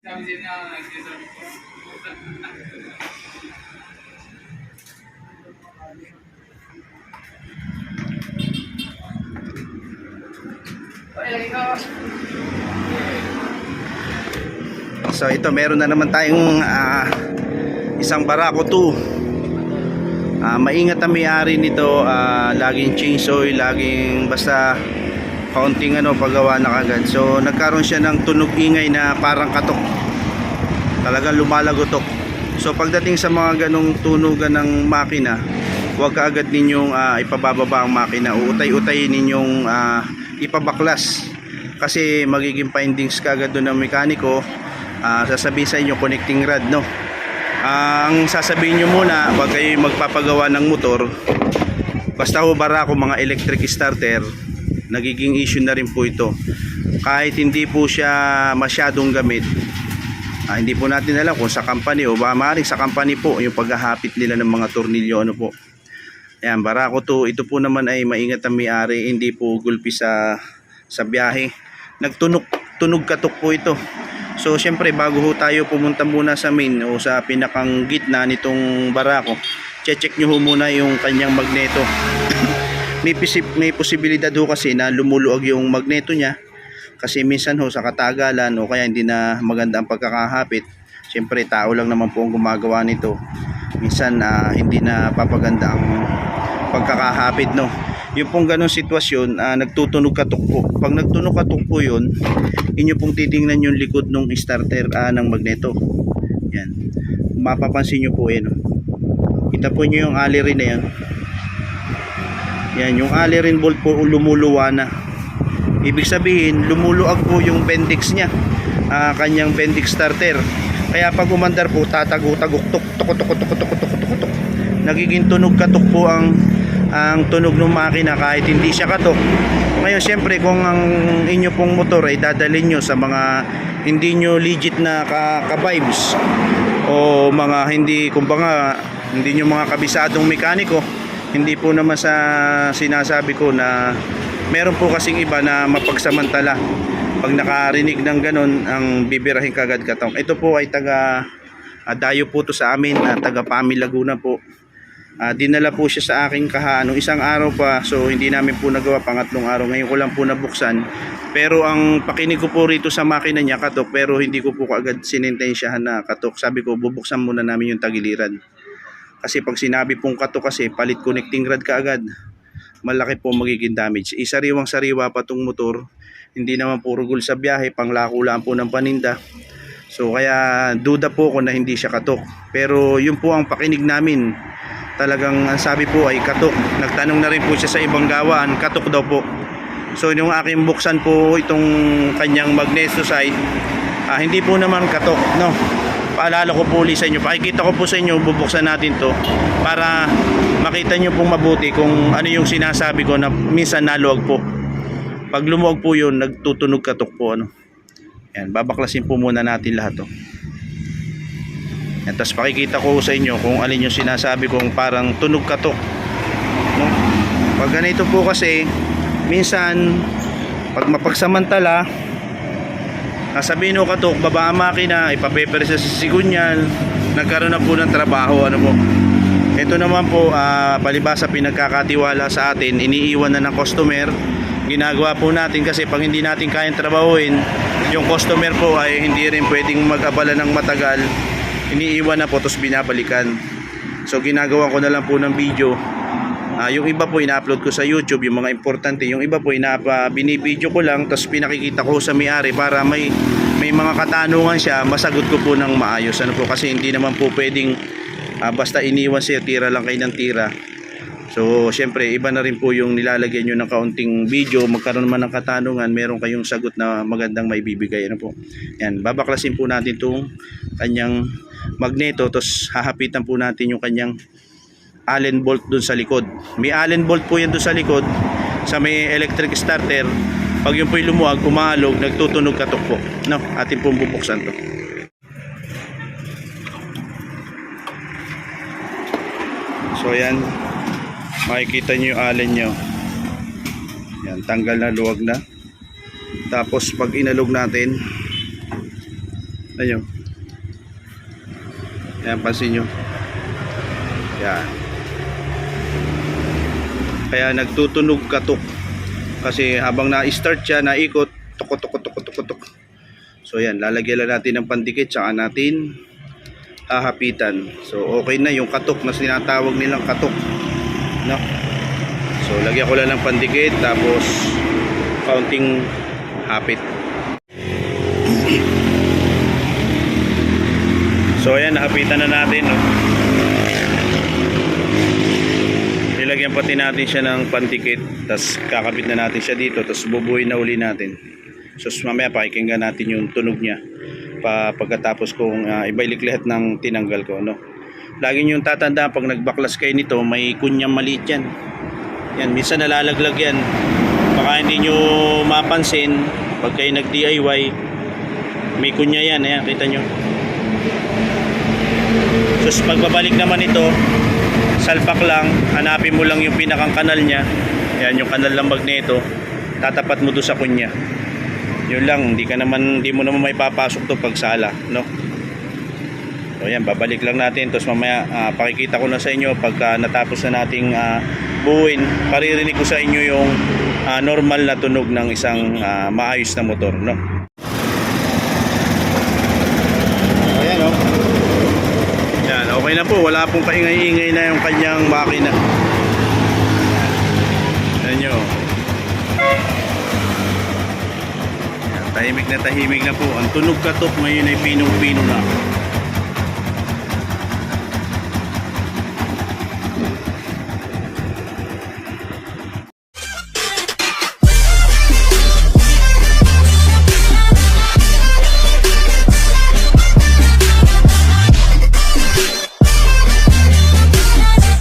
So ito meron na naman tayong ah, isang barako 2. Ah, maingat ang may-ari nito, ah, laging change oil, laging basta kaunting ano paggawa na kagad. So nagkaroon siya ng tunog ingay na parang katok. Talagang lumalagotok. So pagdating sa mga ganong tunugan ng makina, huwag kaagad ninyong ah, ipabababa ang makina. Uutay-utayin ninyong ah, ipabaklas. Kasi magiging findings kaagad doon ng mekaniko Ah, sasabihin sa inyo connecting rod no Ah, ang sasabihin nyo muna pag kayo magpapagawa ng motor basta ho barako mga electric starter nagiging issue na rin po ito kahit hindi po siya masyadong gamit ah, hindi po natin alam kung sa company o ba maaaring sa company po yung paghahapit nila ng mga tornilyo ano po Ayan, barako to. Ito po naman ay maingat ang may-ari, hindi po gulpi sa sa biyahe. Nagtunog tunog katok po ito. So syempre bago ho tayo pumunta muna sa main o sa pinakang gitna nitong barako, check nyo ho muna yung kanyang magneto. May, pisip, may posibilidad ho kasi na lumuluag yung magneto niya kasi minsan ho sa katagalan o kaya hindi na maganda ang pagkakahapit. Syempre tao lang naman po ang gumagawa nito. Minsan ah, hindi na papaganda ang pagkakahapit no. Yung pong ganong sitwasyon, ah, nagtutunog katok po. Pag nagtunog katok po yun, inyo pong titingnan yung likod ng starter ah, ng magneto. Yan. Mapapansin nyo po. Oh. Kita po nyo yung alirin na yan. Yan, yung alirin bolt po lumuluwa na. Ibig sabihin, lumuluag po yung bendix niya. ah, kanyang bendix starter. Kaya pag umandar po, tatago-tagok, tuk, tuk, tuk, tuk, tuk, tuk, tuk, tuk. Nagiging tunog katok po ang ang tunog ng makina kahit hindi siya katok. Ngayon, siyempre, kung ang inyo pong motor ay dadalhin nyo sa mga hindi nyo legit na ka- ka-vibes o mga hindi, kumbaga, hindi nyo mga kabisadong mekaniko, hindi po naman sa sinasabi ko na meron po kasing iba na mapagsamantala. Pag nakarinig ng ganun, ang bibirahin kagad katong. Ito po ay taga ah, dayo po to sa amin, ah, taga Pami Laguna po. Ah, dinala po siya sa aking kahano isang araw pa so hindi namin po nagawa pangatlong araw ngayon ko lang po nabuksan pero ang pakinig ko po rito sa makina niya katok pero hindi ko po agad sinintensyahan na katok sabi ko bubuksan muna namin yung tagiliran kasi pag sinabi pong katok kasi palit connecting rod ka agad malaki po magiging damage isariwang sariwa pa tong motor hindi naman puro gul sa biyahe panglako lang po ng paninda so kaya duda po ako na hindi siya katok pero yun po ang pakinig namin talagang ang sabi po ay katok. Nagtanong na rin po siya sa ibang gawaan, katok daw po. So yung aking buksan po itong kanyang magneto side, ah, hindi po naman katok, no. Paalala ko po ulit sa inyo, pakikita ko po sa inyo, bubuksan natin to para makita nyo pong mabuti kung ano yung sinasabi ko na minsan naluwag po. Pag lumuwag po yun, nagtutunog katok po. Ano. Yan, babaklasin po muna natin lahat to. Yan, tapos pakikita ko sa inyo kung alin yung sinasabi kong parang tunog katok. No? Pag ganito po kasi, minsan, pag mapagsamantala, sasabihin ko katok, baba ang makina, ipapaper sa sigunyal, nagkaroon na po ng trabaho, ano po. Ito naman po, ah, palibasa pinagkakatiwala sa atin, iniiwan na ng customer, ginagawa po natin kasi pag hindi natin kayang trabahuin, yung customer po ay hindi rin pwedeng mag-abala ng matagal, iniiwan na po tapos binabalikan. So ginagawa ko na lang po ng video Ah, yung iba po ina-upload ko sa YouTube yung mga importante yung iba po inapa binibideo ko lang tapos pinakikita ko sa may-ari para may may mga katanungan siya masagot ko po ng maayos ano po kasi hindi naman po pwedeng ah, basta iniwan siya tira lang kayo ng tira So, syempre, iba na rin po yung nilalagyan nyo ng kaunting video, magkaroon man ng katanungan, meron kayong sagot na magandang may bibigay. Ano po? Yan, babaklasin po natin itong kanyang magneto, tapos hahapitan po natin yung kanyang allen bolt dun sa likod. May allen bolt po yan dun sa likod, sa may electric starter. Pag yung po'y lumuwag, umahalog, nagtutunog katok po. No, atin pong bubuksan to. So, yan, makikita nyo yung allen nyo yan tanggal na luwag na tapos pag inalog natin Ayun. Yan, pansin nyo. Yan. Kaya nagtutunog katok. Kasi habang na-start siya, naikot, tukot, tukot, tukot, tukot, tukot. So yan, lalagyan lang natin ng pandikit, tsaka natin hahapitan. So okay na yung katok na sinatawag nilang katok. No? So lagyan ko lang ng pandikit, tapos kaunting hapit. So ayan, nakapitan na natin. No? Nilagyan pati natin siya ng pantikit. Tapos kakabit na natin siya dito. Tapos bubuhin na uli natin. So mamaya pakikinggan natin yung tunog niya. Pa, pagkatapos kong uh, ibalik lahat ng tinanggal ko. No? Lagi nyo tatanda pag nagbaklas kayo nito, may kunyang maliit yan. Yan, minsan nalalaglag yan. Baka hindi nyo mapansin pag kayo nag-DIY. May kunya yan. Ayan, kita nyo. So pagbabalik naman ito, salpak lang, hanapin mo lang yung pinakang kanal niya. Yan yung kanal ng magneto. Tatapat mo doon sa kunya. Yun lang, hindi ka naman hindi mo naman may papasok to pag sala, no? So yan, babalik lang natin tapos mamaya ah, pakikita ko na sa inyo pagka natapos na nating ah, buuin, paririnig ko sa inyo yung ah, normal na tunog ng isang ah, maayos na motor, no? Ayan, oh. Yan, okay na po. Wala pong kaingay-ingay na yung kanyang makina. Yan nyo. Yan, tahimik na tahimik na po. Ang tunog katok ngayon ay pinong-pino na.